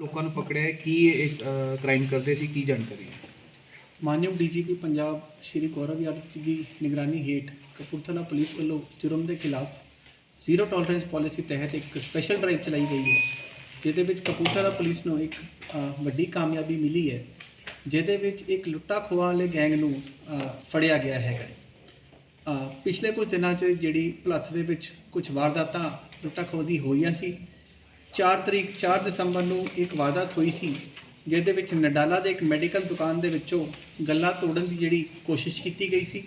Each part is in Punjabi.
ਲੋਕਾਂ ਨੂੰ ਪਕੜਿਆ ਹੈ, ਕੀ ਇਹ ਕ੍ਰਾਈਮ ਕਰਦੇ ਸੀ, ਕੀ ਜਾਣਕਾਰੀ? ਹੈ ਮਾਨਯੋਗ ਡੀਜੀਪੀ ਪੰਜਾਬ ਸ਼੍ਰੀ ਗੌਰਵ ਯਾਦਵ ਜੀ ਦੀ ਨਿਗਰਾਨੀ ਹੇਠ ਕਪੂਰਥਲਾ ਪੁਲਿਸ ਵੱਲੋਂ ਜੁਰਮ ਦੇ ਖਿਲਾਫ ਜ਼ੀਰੋ ਟੋਲਰੈਂਸ ਪਾਲਿਸੀ ਤਹਿਤ ਇੱਕ ਸਪੈਸ਼ਲ ਡਰਾਈਵ ਚਲਾਈ ਗਈ ਹੈ, ਜਿਹਦੇ ਵਿੱਚ ਕਪੂਰਥਲਾ ਪੁਲਿਸ ਨੂੰ ਇੱਕ ਵੱਡੀ ਕਾਮਯਾਬੀ ਮਿਲੀ ਹੈ, ਜਿਹਦੇ ਵਿੱਚ ਇੱਕ ਲੁੱਟਾ ਖੋਆ ਵਾਲੇ ਗੈਂਗ ਨੂੰ ਫੜਿਆ ਗਿਆ ਹੈਗਾ ਪਿਛਲੇ ਕੁਝ ਦਿਨਾਂ 'ਚ ਜਿਹੜੀ ਭਲੱਥ ਦੇ ਵਿੱਚ ਕੁਝ ਵਾਰਦਾਤਾਂ ਲੁੱਟਾ ਖੋਹ ਦੀ ਹੋਈਆਂ ਸੀ 4 ਤਰੀਕ 4 ਦਸੰਬਰ ਨੂੰ ਇੱਕ ਵਾਰਦਾਤ ਹੋਈ ਸੀ, ਜਿਹਦੇ ਵਿੱਚ ਨਡਾਲਾ ਦੇ ਇੱਕ ਮੈਡੀਕਲ ਦੁਕਾਨ ਦੇ ਵਿੱਚੋਂ ਗੱਲਾਂ ਤੋੜਨ ਦੀ ਜਿਹੜੀ ਕੋਸ਼ਿਸ਼ ਕੀਤੀ ਗਈ ਸੀ।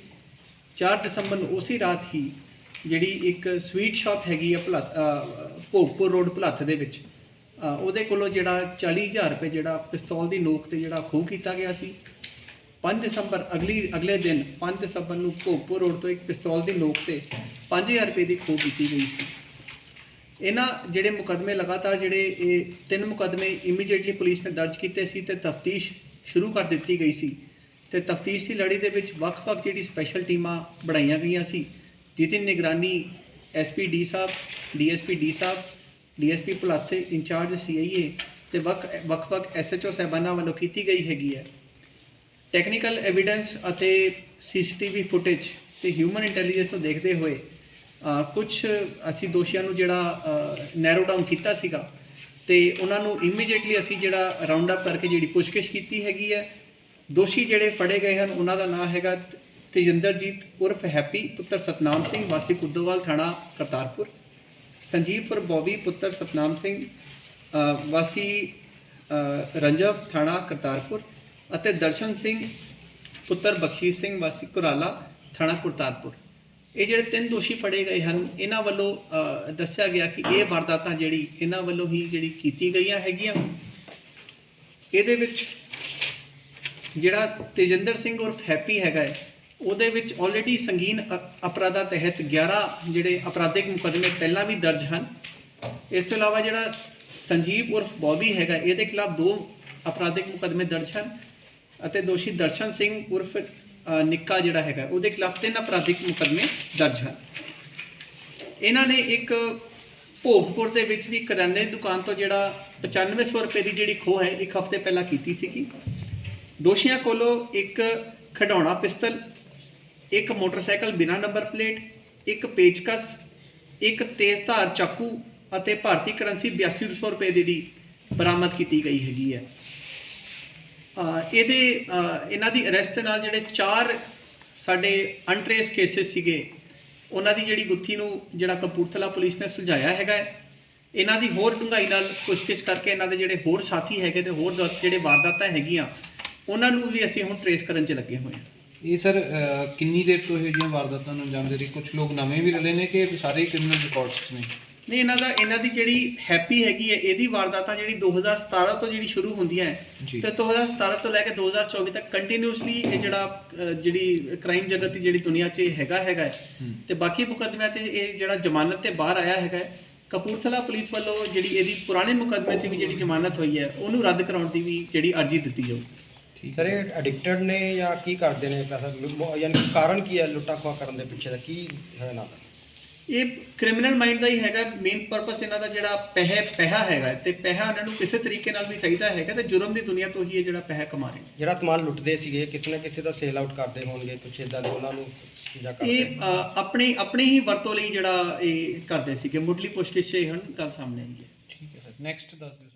4 ਦਸੰਬਰ ਨੂੰ ਉਸੇ ਰਾਤ ਹੀ ਜਿਹੜੀ ਇੱਕ ਸਵੀਟ ਸ਼ਾਪ ਹੈਗੀ ਆ ਭਲੱਥ ਭੋਗਪੁਰ ਰੋਡ ਭਲੱਥ ਦੇ ਵਿੱਚ ਉਹਦੇ ਕੋਲੋਂ ਜਿਹੜਾ 40000 ਰੁਪਏ ਜਿਹੜਾ ਪਿਸਤੌਲ ਦੀ ਨੋਕ ਤੇ ਜਿਹੜਾ ਖੋਹ ਕੀਤਾ ਗਿਆ ਸੀ। 5 ਦਸੰਬਰ ਅਗਲੀ, ਅਗਲੇ ਦਿਨ 5 ਦਸੰਬਰ ਨੂੰ ਭੋਗਪੁਰ ਰੋਡ ਤੋਂ ਇੱਕ ਪਿਸਤੌਲ ਦੀ ਨੋਕ ਤੇ 5000 ਰੁਪਏ ਦੀ ਖੋਹ ਕੀਤੀ ਗਈ ਸੀ। ਇਹਨਾਂ ਜਿਹੜੇ ਮੁਕਦਮੇ ਲਗਾਤਾਰ ਜਿਹੜੇ ਇਹ ਤਿੰਨ ਮੁਕਦਮੇ ਇਮੀਡੀਏਟਲੀ ਪੁਲਿਸ ਨੇ ਦਰਜ ਕੀਤੇ ਸੀ ਤੇ ਤਫਤੀਸ਼ ਸ਼ੁਰੂ ਕਰ ਦਿੱਤੀ ਗਈ ਸੀ। ਤੇ ਤਫਤੀਸ਼ ਦੀ ਲੜੀ ਦੇ ਵਿੱਚ ਵੱਖ-ਵੱਖ ਜਿਹੜੀ ਸਪੈਸ਼ਲ ਟੀਮਾਂ ਬਣਾਈਆਂ ਗਈਆਂ ਸੀ। ਜਿਹਦੀ ਨਿਗਰਾਨੀ ਐਸਪੀ ਡੀ ਸਾਹਿਬ ਡੀਐਸਪੀ ਡੀ ਸਾਹਿਬ ਡੀਐਸਪੀ ਭੁਲੱਥ ਇੰਚਾਰਜ ਸੀਆਈਏ ਤੇ ਵੱਖ, ਵੱਖ-ਵੱਖ ਐਸਐਚਓ ਸਾਹਿਬਾਨਾਂ ਵੱਲੋਂ ਕੀਤੀ ਗਈ ਹੈਗੀ ਹੈ। ਟੈਕਨੀਕਲ ਐਵੀਡੈਂਸ ਅਤੇ ਸੀਸੀਟੀਵੀ ਫੁਟੇਜ ਤੇ ਹਿਊਮਨ ਇੰਟੈਲੀਜੈਂਸ ਨੂੰ ਦੇਖਦੇ ਹੋਏ ਕੁਝ ਅਸੀਂ ਦੋਸ਼ੀਆਂ ਨੂੰ ਜਿਹੜਾ ਨੈਰੋ ਡਾਊਨ ਕੀਤਾ ਸੀਗਾ ਤੇ ਉਹਨਾਂ ਨੂੰ ਇਮੀਡੀਏਟਲੀ ਅਸੀਂ ਜਿਹੜਾ ਰਾਉਂਡ ਅਪ ਕਰਕੇ ਜਿਹੜੀ ਪੁੱਛਗਿੱਛ ਕੀਤੀ ਹੈਗੀ ਹੈ। ਦੋਸ਼ੀ ਜਿਹੜੇ ਫੜੇ ਗਏ ਹਨ, ਉਹਨਾਂ ਦਾ ਨਾਮ ਹੈਗਾ ਤੇਜਿੰਦਰਜੀਤ ਉਰਫ ਹੈਪੀ ਪੁੱਤਰ ਸਤਨਾਮ ਸਿੰਘ, ਵਾਸੀ ਕੁੱਦੋਵਾਲ ਥਾਣਾ ਕਰਤਾਰਪੁਰ। ਸੰਜੀਵ ਪੁਰ ਬੋਬੀ ਪੁੱਤਰ ਸਤਨਾਮ ਸਿੰਘ ਵਾਸੀ ਰੰਜਵ ਥਾਣਾ ਕਰਤਾਰਪੁਰ ਅਤੇ ਦਰਸ਼ਨ ਸਿੰਘ ਪੁੱਤਰ ਬਖਸ਼ੀਸ਼ ਸਿੰਘ, ਵਾਸੀ ਕੁਰਾਲਾ ਥਾਣਾ ਕਰਤਾਰਪੁਰ। ਇਹ ਜਿਹੜੇ ਤਿੰਨ ਦੋਸ਼ੀ ਫੜੇ ਗਏ ਹਨ ਇਹਨਾਂ ਵੱਲੋਂ ਦੱਸਿਆ ਗਿਆ ਕਿ ਇਹ ਵਾਰਦਾਤਾਂ ਜਿਹੜੀ ਇਹਨਾਂ ਵੱਲੋਂ ਹੀ ਜਿਹੜੀ ਕੀਤੀ ਗਈਆਂ ਹੈਗੀਆਂ। ਇਹਦੇ ਵਿੱਚ ਜਿਹੜਾ ਤੇਜਿੰਦਰ ਸਿੰਘ ਉਰਫ ਹੈਪੀ ਹੈਗਾ ਹੈ, ਉਹਦੇ ਵਿੱਚ ਆਲਰੇਡੀ ਸੰਗੀਨ ਅ- ਅਪਰਾਧਾਂ ਤਹਿਤ 11 ਜਿਹੜੇ ਅਪਰਾਧਿਕ ਮੁਕੱਦਮੇ ਪਹਿਲਾਂ ਵੀ ਦਰਜ ਹਨ। ਇਸ ਤੋਂ ਇਲਾਵਾ ਜਿਹੜਾ ਸੰਜੀਵ ਉਰਫ ਬੌਬੀ ਹੈਗਾ ਇਹਦੇ ਖਿਲਾਫ ਦੋ ਅਪਰਾਧਿਕ ਮੁਕੱਦਮੇ ਦਰਜ ਹਨ ਅਤੇ ਦੋਸ਼ੀ ਦਰਸ਼ਨ ਸਿੰਘ ਉਰਫ ਨਿੱਕਾ ਜਿਹੜਾ ਹੈਗਾ, ਉਹਦੇ ਖਿਲਾਫ ਤਿੰਨ ਅਪਰਾਧਿਕ ਮੁਕੱਦਮੇ ਦਰਜ ਹਨ। ਇਹਨਾਂ ਨੇ ਇੱਕ ਭੋਗਪੁਰ ਦੇ ਵਿੱਚ ਵੀ ਕਰਿਆਨੇ ਦੀ ਦੁਕਾਨ ਤੋਂ ਜਿਹੜਾ 9500 ਰੁਪਏ ਦੀ ਜਿਹੜੀ ਖੋਹ ਹੈ, ਇੱਕ ਹਫ਼ਤੇ ਪਹਿਲਾਂ ਕੀਤੀ ਸੀਗੀ। ਦੋਸ਼ੀਆਂ ਕੋਲੋਂ ਇੱਕ ਖਿਡੌਣਾ ਪਿਸਤਲ, ਇੱਕ ਮੋਟਰਸਾਈਕਲ ਬਿਨਾਂ ਨੰਬਰ ਪਲੇਟ, ਇੱਕ ਪੇਚਕਸ, ਇੱਕ ਤੇਜ਼ਧਾਰ ਚਾਕੂ ਅਤੇ ਭਾਰਤੀ ਕਰੰਸੀ 8200 ਰੁਪਏ ਦੀ ਬਰਾਮਦ ਕੀਤੀ ਗਈ ਹੈਗੀ ਹੈ। ਇਹਦੇ ਇਹਨਾਂ ਦੀ ਅਰੈਸਟ ਦੇ ਨਾਲ ਜਿਹੜੇ ਚਾਰ ਸਾਡੇ ਅਨਟ੍ਰੇਸ ਕੇਸਿਸ ਸੀਗੇ, ਉਹਨਾਂ ਦੀ ਜਿਹੜੀ ਗੁੱਥੀ ਨੂੰ ਜਿਹੜਾ ਕਪੂਰਥਲਾ ਪੁਲਿਸ ਨੇ ਸੁਲਝਾਇਆ ਹੈਗਾ ਇਹਨਾਂ ਦੀ ਹੋਰ ਡੂੰਘਾਈ ਨਾਲ ਪੁੱਛਗਿੱਛ ਕਰਕੇ ਇਹਨਾਂ ਦੇ ਜਿਹੜੇ ਹੋਰ ਸਾਥੀ ਹੈਗੇ ਤੇ ਹੋਰ ਜਿਹੜੇ ਵਾਰਦਾਤਾਂ ਹੈਗੀਆਂ, ਉਹਨਾਂ ਨੂੰ ਵੀ ਅਸੀਂ ਹੁਣ ਟਰੇਸ ਕਰਨ 'ਚ ਲੱਗੇ ਹੋਏ ਹਾਂ। ਇਹ ਸਰ ਕਿੰਨੀ ਦੇਰ ਤੋਂ ਇਹ ਜਿਹੀਆਂ ਵਾਰਦਾਤਾਂ ਨੂੰ ਅੰਜਾਮ ਦੇ ਰਹੀ? ਕੁਝ ਲੋਕ ਨਵੇਂ ਵੀ ਰਲੇ ਨੇ ਕਿ ਸਾਰੇ ਕ੍ਰਿਮੀਨਲ ਰਿਕਾਰਡਸ ਨੇ? ਨਹੀਂ ਇਹਨਾਂ ਦਾ ਇਹਨਾਂ ਦੀ ਜਿਹੜੀ ਹੈਪੀ ਹੈਗੀ ਹੈ ਇਹਦੀ ਵਾਰਦਾਤਾਂ ਜਿਹੜੀ 2017 ਤੋਂ ਜਿਹੜੀ ਸ਼ੁਰੂ ਹੁੰਦੀਆਂ ਹੈ। ਤੇ 2017 ਤੋਂ ਲੈ ਕੇ 2024 ਤੱਕ ਕੰਟੀਨਿਊਸਲੀ ਇਹ ਜਿਹੜਾ ਜਿਹੜੀ ਕ੍ਰਾਈਮ ਜਗਤ ਦੀ ਜਿਹੜੀ ਦੁਨੀਆ 'ਚ ਇਹ ਹੈਗਾ ਹੈਗਾ ਹੈ। ਤੇ ਬਾਕੀ ਮੁਕੱਦਮਿਆਂ ਤੇ ਇਹ ਜਿਹੜਾ ਜ਼ਮਾਨਤ ਤੇ ਬਾਹਰ ਆਇਆ ਹੈਗਾ ਹੈ, ਕਪੂਰਥਲਾ ਪੁਲਿਸ ਵੱਲੋਂ ਜਿਹੜੀ ਇਹਦੀ ਪੁਰਾਣੇ ਮੁਕੱਦਮੇ 'ਚ ਵੀ ਜਿਹੜੀ ਜ਼ਮਾਨਤ ਹੋਈ ਹੈ ਉਹਨੂੰ ਰੱਦ ਕਰਾਉਣ ਦੀ ਵੀ ਜਿਹੜੀ ਅਰਜ਼ੀ ਦਿੱਤੀ ਜਾਊ। ਠੀਕ ਸਰ ਇਹ ਐਡਿਕਟਡ ਨੇ ਜਾਂ ਕੀ ਕਰਦੇ ਨੇ? ਪੈਸਾ ਲੁ- ਯਾਨੀ ਕਿ ਕਾਰਨ ਕੀ ਹੈ? ਲੁੱਟਾ ਕਰਨ ਦੇ ਪਿੱਛੇ ਦਾ ਕੀ ਹੈ ਨਾ ਇਹ ਕ੍ਰਿਮੀਨਲ ਮਾਈਂਡ ਦਾ ਹੀ ਹੈਗਾ ਮੇਨ ਪਰਪਸ ਇਹਨਾਂ ਦਾ ਜਿਹੜਾ ਪੈਸੇ ਪੈਸਾ ਹੈਗਾ ਤੇ ਪੈਸਾ ਇਹਨਾਂ ਨੂੰ ਕਿਸੇ ਤਰੀਕੇ ਨਾਲ ਵੀ ਚਾਹੀਦਾ ਹੈਗਾ ਤੇ ਜੁਰਮ ਦੀ ਦੁਨੀਆ ਤੋਂ ਹੀ ਇਹ ਜਿਹੜਾ ਪੈਸਾ ਕਮਾ ਰਹੇ ਨੇ। ਜਿਹੜਾ ਸਮਾਨ ਲੁੱਟਦੇ ਸੀਗੇ ਕਿਸੇ ਨਾ ਕਿਸੇ ਦਾ ਸੇਲ ਆਊਟ ਕਰਦੇ ਹੋਣਗੇ ਕੁਛ ਇਦਾਂ ਦੇ ਉਹਨਾਂ ਨੂੰ ਚੀਜ਼ਾਂ ਕਰਦੇ ਇਹ ਅ, ਆਪਣੀ ਆਪਣੀ ਹੀ ਵਰਤੋਂ ਲਈ ਜਿਹੜਾ ਇਹ ਕਰਦੇ ਸੀਗੇ। ਮੁੱਢਲੀ 'ਚ ਇਹ ਹੁਣ ਗੱਲ ਸਾਹਮਣੇ ਆਈ ਹੈ। ਠੀਕ ਹੈ ਸਰ ਨੈਕਸਟ ਦੱਸ ਦਿਓ